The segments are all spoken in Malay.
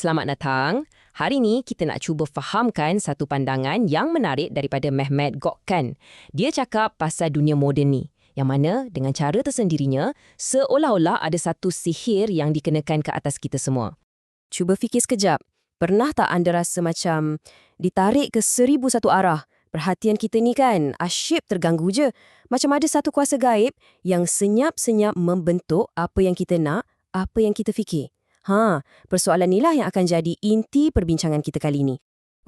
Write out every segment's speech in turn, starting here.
Selamat datang. Hari ini kita nak cuba fahamkan satu pandangan yang menarik daripada Mehmet Gokkan. Dia cakap pasal dunia moden ni. Yang mana dengan cara tersendirinya, seolah-olah ada satu sihir yang dikenakan ke atas kita semua. Cuba fikir sekejap. Pernah tak anda rasa macam ditarik ke seribu satu arah? Perhatian kita ni kan asyik terganggu je. Macam ada satu kuasa gaib yang senyap-senyap membentuk apa yang kita nak, apa yang kita fikir. Ha, persoalan inilah yang akan jadi inti perbincangan kita kali ini.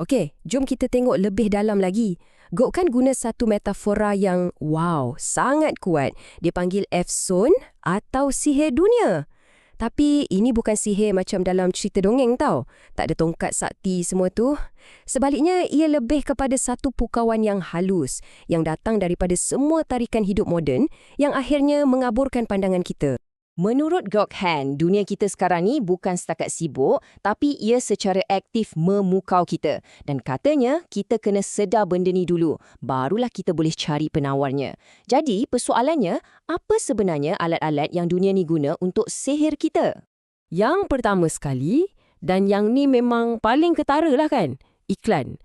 Okey, jom kita tengok lebih dalam lagi. Gok kan guna satu metafora yang wow, sangat kuat. Dia panggil F-Zone atau sihir dunia. Tapi ini bukan sihir macam dalam cerita dongeng tau. Tak ada tongkat sakti semua tu. Sebaliknya, ia lebih kepada satu pukauan yang halus yang datang daripada semua tarikan hidup moden yang akhirnya mengaburkan pandangan kita. Menurut Gokhan, dunia kita sekarang ni bukan setakat sibuk, tapi ia secara aktif memukau kita. Dan katanya, kita kena sedar benda ni dulu, barulah kita boleh cari penawarnya. Jadi, persoalannya, apa sebenarnya alat-alat yang dunia ni guna untuk sihir kita? Yang pertama sekali, dan yang ni memang paling ketara lah kan, iklan.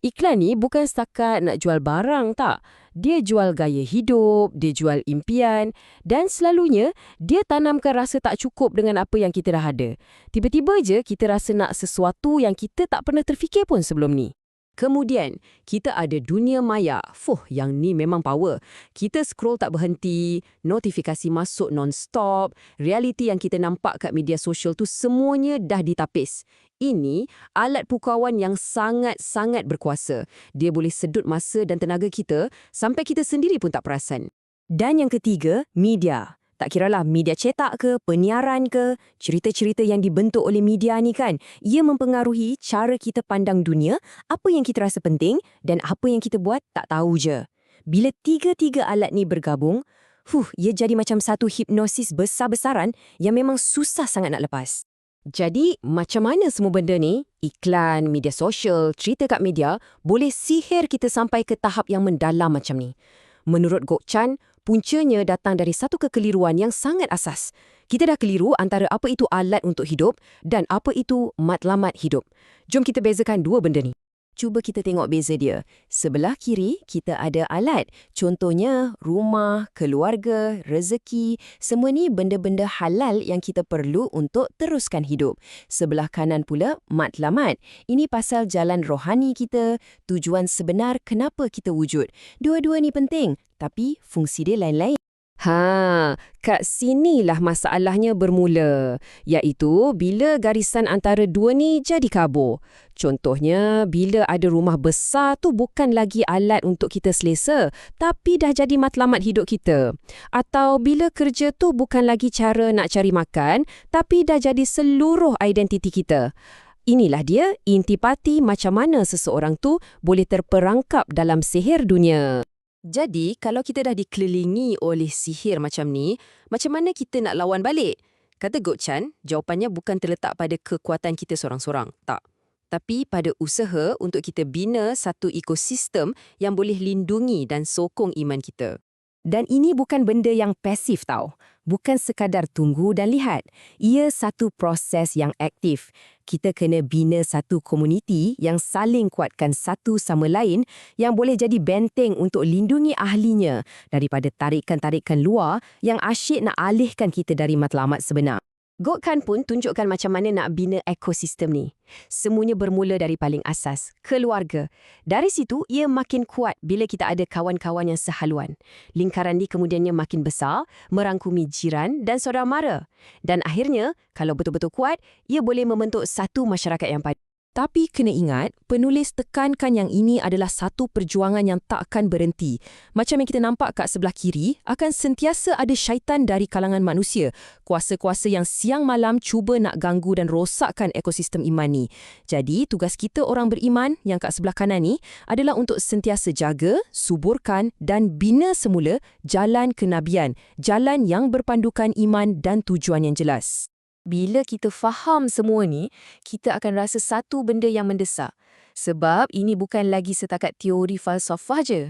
Iklan ni bukan setakat nak jual barang tak. Dia jual gaya hidup, dia jual impian dan selalunya dia tanamkan rasa tak cukup dengan apa yang kita dah ada. Tiba-tiba je kita rasa nak sesuatu yang kita tak pernah terfikir pun sebelum ni. Kemudian, kita ada dunia maya. Fuh, yang ni memang power. Kita scroll tak berhenti, notifikasi masuk non-stop, realiti yang kita nampak kat media sosial tu semuanya dah ditapis. Ini alat pukauan yang sangat-sangat berkuasa. Dia boleh sedut masa dan tenaga kita sampai kita sendiri pun tak perasan. Dan yang ketiga, media. Tak kiralah media cetak ke, penyiaran ke, cerita-cerita yang dibentuk oleh media ni kan, ia mempengaruhi cara kita pandang dunia, apa yang kita rasa penting dan apa yang kita buat tak tahu je. Bila tiga-tiga alat ni bergabung, huh, ia jadi macam satu hipnosis besar-besaran yang memang susah sangat nak lepas. Jadi, macam mana semua benda ni, iklan, media sosial, cerita kat media, boleh sihir kita sampai ke tahap yang mendalam macam ni? Menurut Gok Chan, puncanya datang dari satu kekeliruan yang sangat asas. Kita dah keliru antara apa itu alat untuk hidup dan apa itu matlamat hidup. Jom kita bezakan dua benda ni. Cuba kita tengok beza dia. Sebelah kiri, kita ada alat. Contohnya, rumah, keluarga, rezeki. Semua ni benda-benda halal yang kita perlu untuk teruskan hidup. Sebelah kanan pula, matlamat. Ini pasal jalan rohani kita, tujuan sebenar kenapa kita wujud. Dua-dua ni penting, tapi fungsi dia lain-lain. Ha, kat sinilah masalahnya bermula, iaitu bila garisan antara dua ni jadi kabur. Contohnya, bila ada rumah besar tu bukan lagi alat untuk kita selesa, tapi dah jadi matlamat hidup kita. Atau bila kerja tu bukan lagi cara nak cari makan, tapi dah jadi seluruh identiti kita. Inilah dia intipati macam mana seseorang tu boleh terperangkap dalam sihir dunia. Jadi, kalau kita dah dikelilingi oleh sihir macam ni, macam mana kita nak lawan balik? Kata Gok Chan, jawapannya bukan terletak pada kekuatan kita seorang-seorang. Tak. Tapi pada usaha untuk kita bina satu ekosistem yang boleh lindungi dan sokong iman kita. Dan ini bukan benda yang pasif tau. Bukan sekadar tunggu dan lihat. Ia satu proses yang aktif. Kita kena bina satu komuniti yang saling kuatkan satu sama lain yang boleh jadi benteng untuk lindungi ahlinya daripada tarikan-tarikan luar yang asyik nak alihkan kita dari matlamat sebenar. Gokkan pun tunjukkan macam mana nak bina ekosistem ni. Semuanya bermula dari paling asas, keluarga. Dari situ, ia makin kuat bila kita ada kawan-kawan yang sehaluan. Lingkaran ni kemudiannya makin besar, merangkumi jiran dan saudara mara. Dan akhirnya, kalau betul-betul kuat, ia boleh membentuk satu masyarakat yang padu. Tapi kena ingat, penulis tekankan yang ini adalah satu perjuangan yang takkan berhenti. Macam yang kita nampak kat sebelah kiri, akan sentiasa ada syaitan dari kalangan manusia. Kuasa-kuasa yang siang malam cuba nak ganggu dan rosakkan ekosistem iman ni. Jadi, tugas kita orang beriman yang kat sebelah kanan ni adalah untuk sentiasa jaga, suburkan dan bina semula jalan kenabian. Jalan yang berpandukan iman dan tujuan yang jelas. Bila kita faham semua ni, kita akan rasa satu benda yang mendesak. Sebab ini bukan lagi setakat teori falsafah je.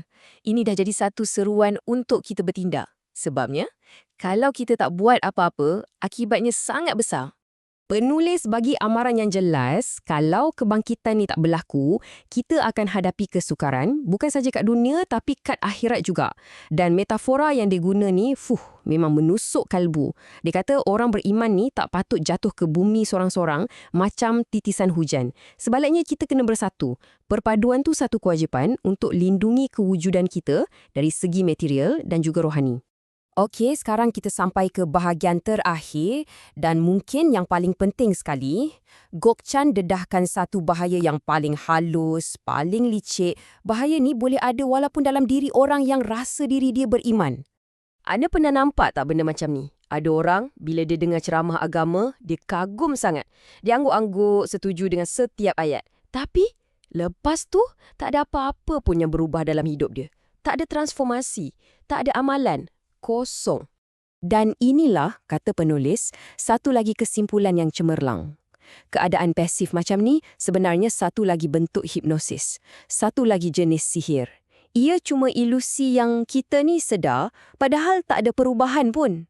Ini dah jadi satu seruan untuk kita bertindak. Sebabnya, kalau kita tak buat apa-apa, akibatnya sangat besar. Penulis bagi amaran yang jelas, kalau kebangkitan ni tak berlaku, kita akan hadapi kesukaran, bukan saja kat dunia tapi kat akhirat juga. Dan metafora yang dia guna ni, fuh, memang menusuk kalbu. Dia kata orang beriman ni tak patut jatuh ke bumi seorang-seorang macam titisan hujan. Sebaliknya kita kena bersatu. Perpaduan tu satu kewajipan untuk lindungi kewujudan kita dari segi material dan juga rohani. Okey, sekarang kita sampai ke bahagian terakhir dan mungkin yang paling penting sekali. Gok Chan dedahkan satu bahaya yang paling halus, paling licik. Bahaya ni boleh ada walaupun dalam diri orang yang rasa diri dia beriman. Anda pernah nampak tak benda macam ni? Ada orang, bila dia dengar ceramah agama, dia kagum sangat. Dia angguk-angguk setuju dengan setiap ayat. Tapi, lepas tu, tak ada apa-apa pun yang berubah dalam hidup dia. Tak ada transformasi, tak ada amalan, kosong. Dan inilah, kata penulis, satu lagi kesimpulan yang cemerlang. Keadaan pasif macam ni sebenarnya satu lagi bentuk hipnosis, satu lagi jenis sihir. Ia cuma ilusi yang kita ni sedar padahal tak ada perubahan pun.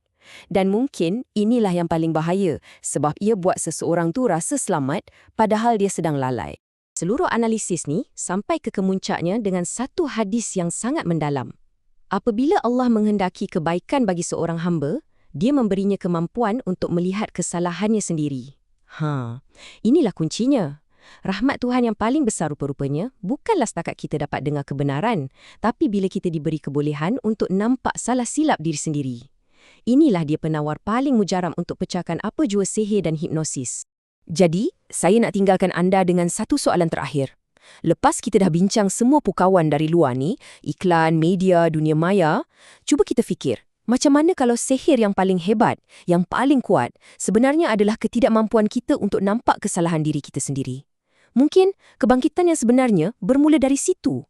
Dan mungkin inilah yang paling bahaya sebab ia buat seseorang tu rasa selamat padahal dia sedang lalai. Seluruh analisis ni sampai ke kemuncaknya dengan satu hadis yang sangat mendalam. Apabila Allah menghendaki kebaikan bagi seorang hamba, dia memberinya kemampuan untuk melihat kesalahannya sendiri. Ha, inilah kuncinya. Rahmat Tuhan yang paling besar rupa-rupanya bukanlah setakat kita dapat dengar kebenaran, tapi bila kita diberi kebolehan untuk nampak salah silap diri sendiri. Inilah dia penawar paling mujaram untuk pecahkan apa jua sihir dan hipnosis. Jadi, saya nak tinggalkan anda dengan satu soalan terakhir. Lepas kita dah bincang semua pukawan dari luar ni, iklan, media, dunia maya, cuba kita fikir, macam mana kalau sihir yang paling hebat, yang paling kuat, sebenarnya adalah ketidakmampuan kita untuk nampak kesalahan diri kita sendiri? Mungkin kebangkitan yang sebenarnya bermula dari situ.